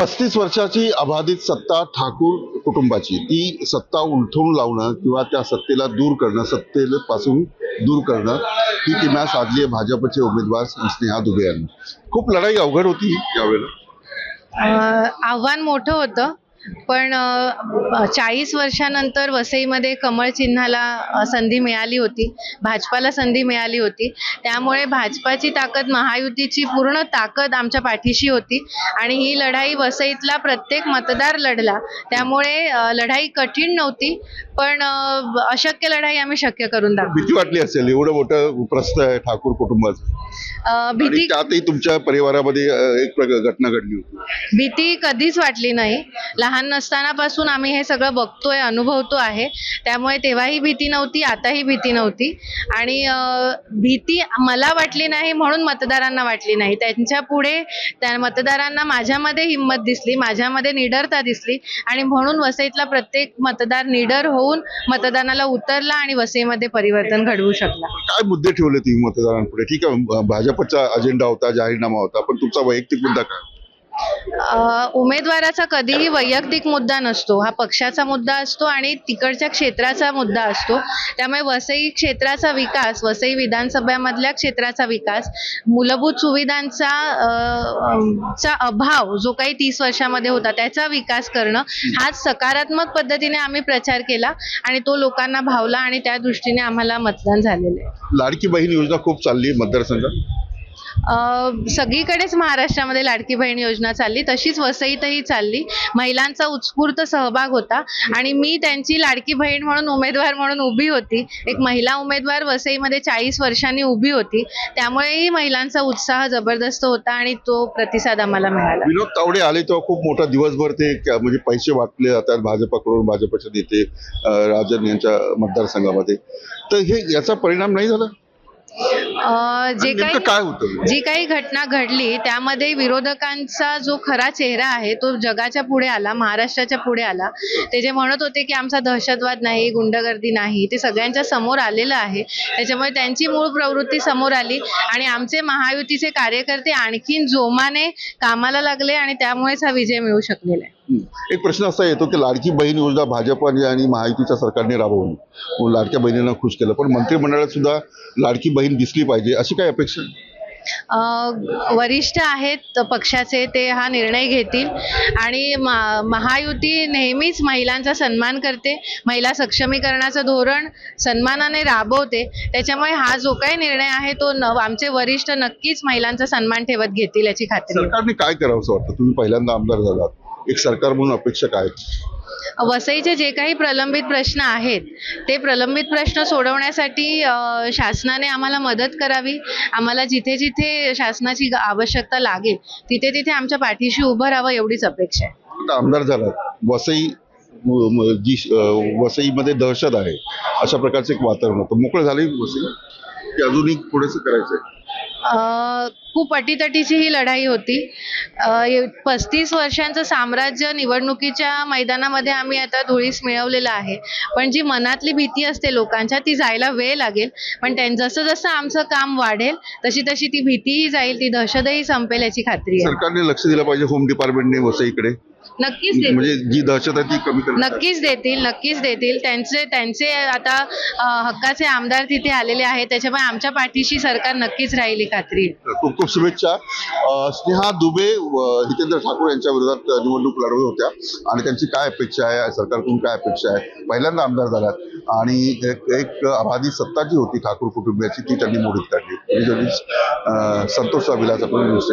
पस्तीस वर्षाची अबाधित सत्ता ठाकूर कुटुंबाची. ती सत्ता उलथून लावणं किंवा त्या सत्तेला दूर करणं सत्तेपासून दूर करणं ही किमया साधली आहे भाजपचे उमेदवार स्नेहा दुबे यांनी. खूप लढाई अवघड होती यावेळेला. आव्हान मोठं होतं. पण चाळीस वर्षानंतर वसईमध्ये कमळ चिन्हाला संधी मिळाली होती. भाजपाला संधी मिळाली होती. त्यामुळे भाजपाची ताकद महायुतीची पूर्ण ताकद आमच्या पाठीशी होती. आणि ही लढाई वसईतला प्रत्येक मतदार लढला. त्यामुळे लढाई कठीण नव्हती पण अशक्य लढाई आम्ही शक्य करून दाखवली. भीती वाटली असेल? एवढं मोठं प्रस्त आहे ठाकूर कुटुंबाचं. भीती त्यातही तुमच्या परिवारामध्ये एक घटना घडली होती. भीती कधीच वाटली नाही. लहान नसतानापासून आम्ही हे सगळं बघतोय अनुभवतो आहे. त्यामुळे तेव्हाही भीती नव्हती आताही भीती नव्हती. आणि भीती मला वाटली नाही म्हणून मतदारांना वाटली नाही. त्यांच्या पुढे त्या मतदारांना माझ्यामध्ये हिंमत दिसली माझ्यामध्ये निडरता दिसली आणि म्हणून वसईतला प्रत्येक मतदार निडर होऊन मतदानाला उतरला आणि वसईमध्ये परिवर्तन घडवू शकला. काय मुद्दे ठेवले तुम्ही मतदारांपुढे? ठीक आहे भाजपचा अजेंडा होता जाहीरनामा होता. पण तुमचा वैयक्तिक मुद्दा काय? उमेदवाराचा कधीही वैयक्तिक मुद्दा नसतो. हा पक्षाचा मुद्दा असतो आणि तिकडच्या क्षेत्राचा मुद्दा असतो. त्यामुळे वसई क्षेत्राचा विकास वसई विधानसभेमधल्या क्षेत्राचा विकास मूलभूत सुविधांचा चा अभाव जो काही तीस वर्षामध्ये होता त्याचा विकास करणं हाच सकारात्मक पद्धतीने आम्ही प्रचार केला आणि तो लोकांना भावला आणि त्या दृष्टीने आम्हाला मतदान झालेलं आहे. लाडकी बहीण योजना खूप चालली मतदारसंघात. सगळीकडेच महाराष्ट्रामध्ये लाडकी बहीण योजना चालली. तशीच वसईतही चालली. महिलांचा उत्स्फूर्त सहभाग होता. आणि मी त्यांची लाडकी बहीण म्हणून उमेदवार म्हणून उभी होती. एक महिला उमेदवार वसईमध्ये चाळीस वर्षांनी उभी होती. त्यामुळेही महिलांचा उत्साह जबरदस्त होता आणि तो प्रतिसाद आम्हाला मिळाला. विनोद तावडे आले तेव्हा खूप मोठा दिवसभर ते म्हणजे पैसे वाटले जातात भाजपाकडून भाजपचे नेते राजन यांच्या मतदारसंघामध्ये. तर हे याचा परिणाम नाही झाला? जे काही काय होतं जी काही घटना घडली त्यामध्ये विरोधकांचा जो खरा चेहरा आहे तो जगाच्या पुढे आला महाराष्ट्राच्या पुढे आला. ते जे म्हणत होते की आमचा दहशतवाद नाही गुंडगर्दी नाही ते सगळ्यांच्या समोर आलेलं आहे. त्याच्यामुळे त्यांची मूळ प्रवृत्ती समोर आली आणि आमचे महायुतीचे कार्यकर्ते आणखीन जोमाने कामाला लागले आणि त्यामुळेच हा विजय मिळू शकलेला आहे. एक प्रश्न असा येतो की लाडकी बहीण योजना भाजपने आणि महायुतीच्या सरकारने राबवली. लाडक्या बहिणींना खुश केलं. पण मंत्रिमंडळात सुद्धा लाडकी बहीण दिसली पाहिजे अशी काय अपेक्षा वरिष्ठ आहेत पक्षाचे ते हा निर्णय घेतील. आणि मा- महायुती नेहमीच महिलांचा सन्मान करते. महिला सक्षमीकरणाचं धोरण सन्मानाने राबवते. त्याच्यामुळे हा जो काही निर्णय आहे तो आमचे वरिष्ठ नक्कीच महिलांचा सन्मान ठेवत घेतील याची खात्री. सरकारने काय करावं असं वाटतं? तुम्ही पहिल्यांदा आमदार झालात. एक सरकार म्हणून अपेक्षा काय आहेत? वसईचे जे काही प्रलंबित प्रश्न आहेत ते प्रलंबित प्रश्न सोडवण्यासाठी शासनाने आम्हाला मदत करावी. आम्हाला जिथे जिथे शासनाची आवश्यकता लागेल तिथे तिथे आमच्या पाठीशी उभं राहावं एवढीच अपेक्षा आहे. आता आमदार झालात वसई म- म- जी अं, वसईमध्ये दहशत आहे अशा प्रकारचं एक वातावरण होतं. मोकळं झालंय वसई? की अजूनही थोडंसं करायचंय? अ, खूप अटीतटीची ही लढाई होती. पस्तीस वर्षांचं साम्राज्य निवडणुकीच्या मैदानामध्ये आम्ही आता धुळीस मिळवलेलं आहे. पण जी मनातली भीती असते लोकांच्या ती जायला वेळ लागेल. पण त्यां जसं जसं आमचं काम वाढेल तशी तशी ती भीतीही जाईल ती दहशतही संपेल याची खात्री आहे. सरकारने लक्ष दिलं पाहिजे होम डिपार्टमेंटने वसईकडे नक्कीच म्हणजे जी दहशत आहे ती कमी नक्कीच देतील नक्कीच देतील. त्यांचे त्यांचे आता हक्काचे आमदार तिथे आलेले आहेत. त्याच्यामुळे आमच्या पाठीशी सरकार नक्कीच राहील खात्री खूप खूप शुभेच्छा. स्नेहा दुबे हितेंद्र ठाकूर यांच्या विरोधात निवडणूक लढवत होत्या. आणि त्यांची काय अपेक्षा आहे? सरकारकडून काय अपेक्षा आहे? पहिल्यांदा आमदार झाल्यात. आणि एक एक सत्ता जी होती ठाकूर कुटुंबियाची ती त्यांनी मोडीत काढली. संतोष अभिलाच आपण न्यूज